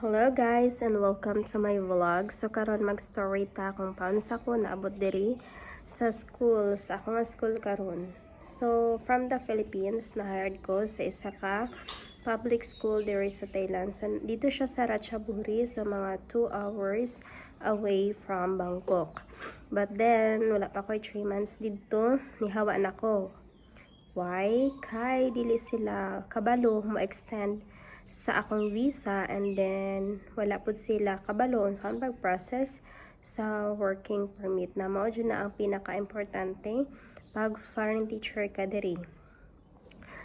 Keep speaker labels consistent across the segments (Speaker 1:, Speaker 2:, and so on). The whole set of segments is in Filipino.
Speaker 1: Hello guys and welcome to my vlog. So karon mag-story ta kung paano sa ko naabot diri sa school, sa akong school karon. So from the Philippines na hired ko sa isa ka public school diri sa Thailand. So dito siya sa Ratchaburi so mga 2 hours away from Bangkok. But then wala pa ko 3 months dito, nihawa na ko. Why? Kay dili sila kabalo mo extend sa akong visa and then wala pud sila kabalo sa akong pag-process sa working permit na mao na ang pinaka-importante pag foreign teacher ka diri.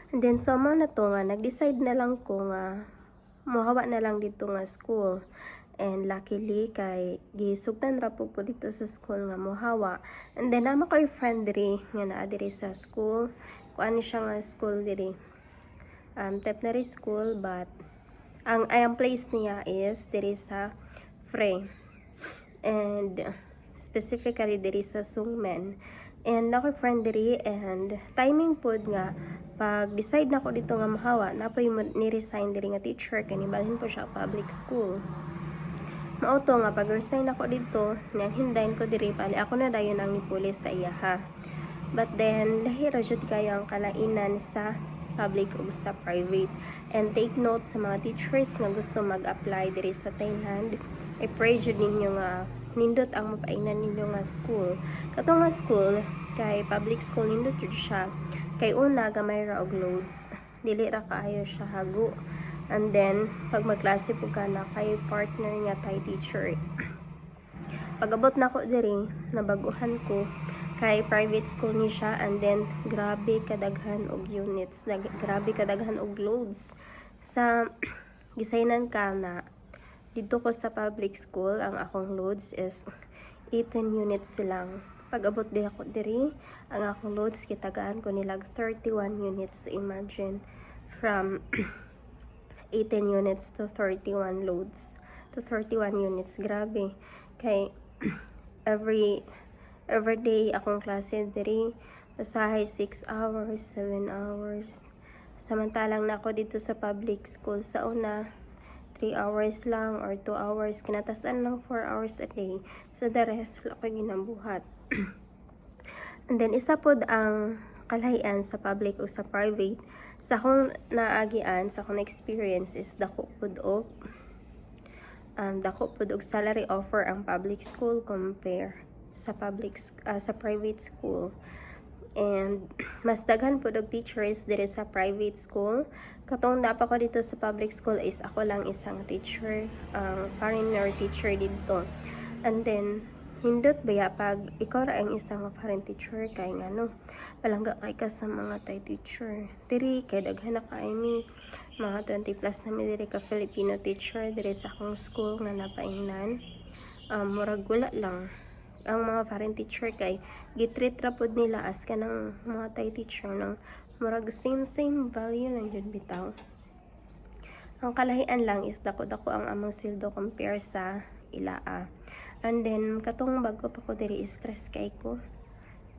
Speaker 1: And then so mo na to nga nag-decide na lang ko nga mohawa na lang dito nga school. And luckily kay gisugtan ra po po dito sa school nga mohawa. And then nama ko friend diri nga naa diri sa school. Kuan siya nga school diri um, Tepnary School but ang ang place niya is diri sa Frey and specifically diri sa Sungmen. And ako friend diri and timing pod nga pag decide na ko dito nga mahawa na po ni resign diri nga teacher kay nibalhin po siya public school. Mao to nga pag resign ako dito nang hindayin ko diri pali ako na dayon ang nipulis sa iya ha. But then lahi ra jud kayo ang kalainan sa public ug sa private. And take note sa mga teachers nga gusto mag-apply diri sa Thailand, i-pray jud ninyo nga nindot ang mapainan ninyo nga school. Kato nga school, kay public school nindot jud siya. Kay una gamay ra og loads, dili ra kaayo siya hago. And then, pag magklase po kay partner nga tay teacher. Pagabot na ko diri, nabaguhan ko, kay private school ni siya and then grabe kadaghan og units. Nag, grabe kadaghan og loads. Sa gisaynan ka na dito ko sa public school ang akong loads is 18 units lang pag abot di ako diri ang akong loads kitagaan ko nilag 31 units. Imagine from 18 units to 31 loads. To 31 units grabe. Kay every everyday akong klase diri. Basahay 6 hours 7 hours. Samantalang na ako dito sa public school sa una 3 hours lang or 2 hours. Kinatasan lang 4 hours a day. So the rest wala ko ginambuhat. And then isa pod ang kalahian sa public o sa private. Sa akong naagian sa akong experience is dako pod og um, dako pod og salary offer ang public school compare sa public ah, sa private school. And mas daghan po og teachers dire sa private school. Katong napa ko dito sa public school is ako lang isang teacher ang foreigner teacher dito and then hindot baya pag ikaw ra ang isang foreign teacher kay ngano palangga kay ka sa mga Thai teacher. Diri kay daghan na kay mi mga 20 plus na mi diri ka Filipino teacher diri sa akong school nga napaingnan. Um, murag wala lang. Ang mga foreign teacher kay gitreat ra pod nila as kanang mga Thai teacher ng murag same same value lang jud bitaw. Ang kalahian lang is dako-dako ang among sildo compare sa ilaa and then katong bago pa ko diri stress kay ko.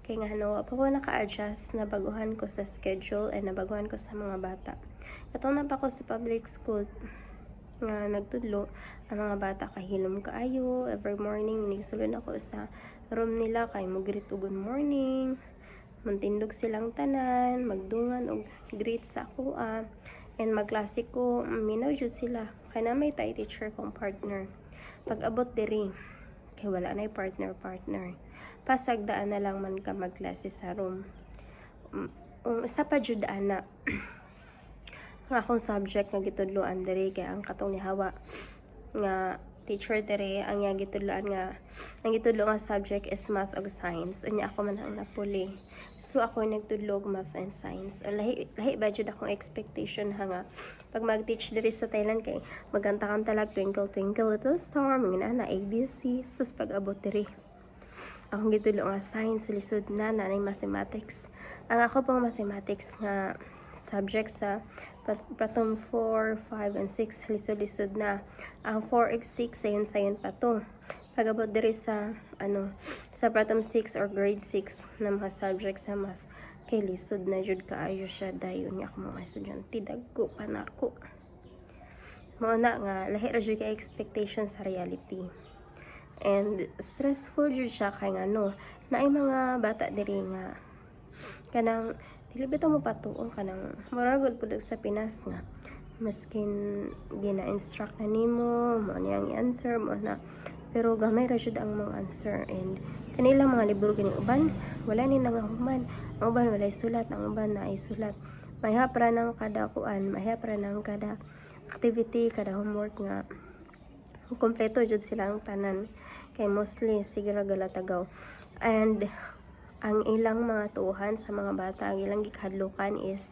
Speaker 1: Kay nga ano pa ko naka-adjust na baguhan ko sa schedule and nabaguhan ko sa mga bata. Katong na pa ko sa public school nga nagtudlo ang mga bata kahilom kaayo every morning nigsulod ako sa room nila kay mo greet og good morning mantindog silang tanan magdungan og greet sa ako ah. and magklase ko minaw jud sila kay na may Thai teacher kong partner. Pag abot diri. Kay wala na partner partner. Pasagdaan na lang man ka magklase sa room. Um, um, isa pa jud ana. Nga akong subject nga gitudloan diri kay ang katong ni Hawa. Nga teacher diri ang nga gitudloan nga ang gitudlo nga subject is math ug science. Unya ako man ang napuli. So ako nagtudlo og math and science. Lahi lahi ba jud akong expectation ha nga pag mag-teach diri sa Thailand kay maganta-kanta lag twinkle twinkle little star mga na ABC sus pag abot diri. Akong gitulo nga science lisod na na ng mathematics. Ang ako pong mathematics nga subject sa Pratom 4, 5, and 6 lisod-lisod na. Ang 4 ug 6 sayon sayon pa to. Pagabot diri sa ano sa Pratom 6 or grade 6 na mga subject sa math kay lisod na jud kaayo siya dayon nga ako mga estudyante dagko pa nako. mo na nga lahi ra jud kay expectation sa reality and stressful jud siya kay nga no naay mga bata diri nga kanang dili bitaw mo patuo kanang mura gud pud sa Pinas nga. Maskin gina-instruct na nimo mo niyang i-answer mo na. Pero gamay ra jud ang mga answer. And kanilang mga libro gani uban wala ni nangahuman ang uban walay sulat. Ang uban na ay sulat. Mahap ra ng kada kuan mahap ra ng kada activity kada homework nga. Kompleto jud silang tanan. Kay mostly siguro galatagaw. And ang ilang mga tuhan sa mga bata ang ilang gikadlukan is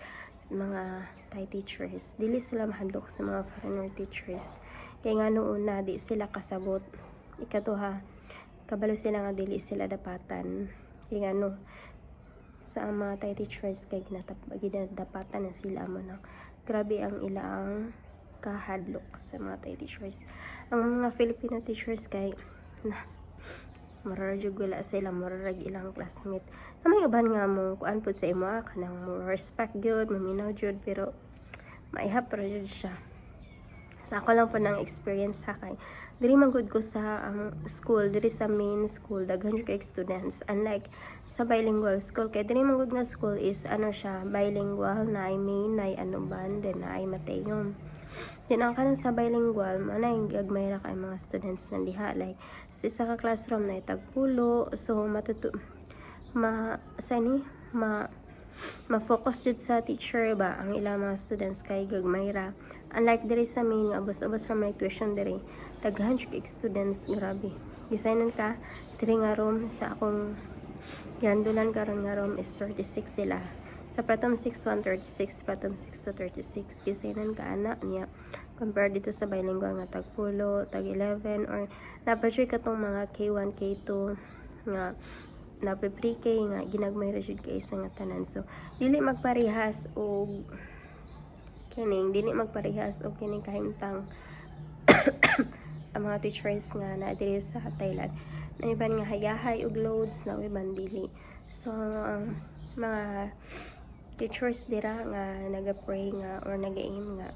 Speaker 1: mga Thai teachers. Dili sila mahadlok sa mga foreigner teachers. Kay nga noon na di sila kasabot. Ikatuha kabalo sila nga dili sila dapatan. Kay nga no sa mga Thai teachers kay ginatap ginadapatan na sila mo nang grabe ang ilang kahadlok sa mga Thai teachers. Ang mga Filipino teachers kay na mararag wala sila mararag ilang classmate. Na may uban nga mo kuan pud sa imo ah, kanang mo respect gyud maminaw jud pero maihap ra jud siya. Sa ako lang po ng experience sa kay diri man gud ko sa ang school diri sa main school daghan jud kay students. Unlike sa bilingual school kay diri man gud nga school is ano siya bilingual na ay main na ay ano ban then na ay mateyong Din ang kanang sa bilingual, mana yung gagmay ra kay mga students na diha. Like, sa isa ka classroom na itagpulo. So, matutu... Ma... Sa ni? Ma... Ma-focus jud sa teacher ba ang ilang mga students kay gagmay ra. Unlike diri sa main nga ubos-ubos ra may tuition diri. Kay students grabe. Designan ka diri nga room sa akong yandulan karon nga room is 36 sila sa Pratom 6 136 Pratom 6 to 36 kisinan ka anak niya. Compare dito sa bilingual nga tag pulo tag 11 or napachoy ka tong mga K1 K2 nga nape pre-K nga ginagmay ra jud kay isa nga tanan. So dili magparehas og kining dili magparehas og kining kahimtang ang mga teachers nga na sa Thailand. Na iban nga hayahay og loads na iban dili. So ang mga teachers dira nga naga-pray nga or naga-aim nga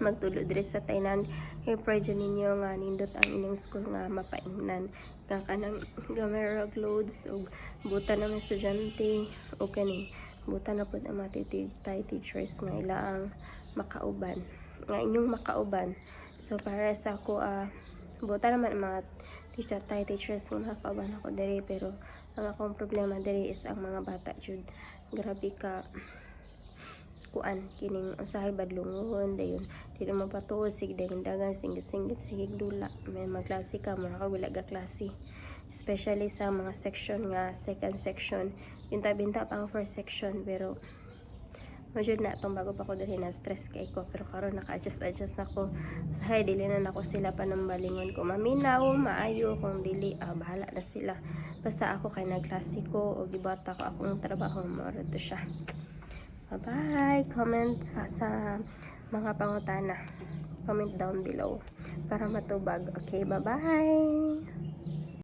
Speaker 1: magtulo diri sa Thailand. Kay pray dyan ninyo nga nindot ang inyong school nga mapaingnan nga kanang gamay rag loads ug buta na estudyante. O kani buta na pud ang mga Thai teachers nga ila ang makauban. Nga inyong makauban. So para sa ako ah buta naman ang mga teacher Thai teachers nga makauban ako diri pero ang akong problema diri is ang mga bata jud grabe ka kuan kining usahay badlungon dayon. Dili mo patuod sig dayon dagan singgit singgit sige dula. May magklase ka mga kagula ga klase. Especially sa mga section nga second section. Binta-binta pang first section pero Majud na itong bago pa ko dali na stress kay ko. Pero karon naka-adjust adjust ako sa hay dili na nako sila panambalingon ko. Maminaw maayo kung dili ah, bahala na sila. Basta ako kay nagklase ko o gibata ko akong trabaho mo to siya. Bye bye comment pa sa mga pangutana. Comment down below para matubag. Okay bye bye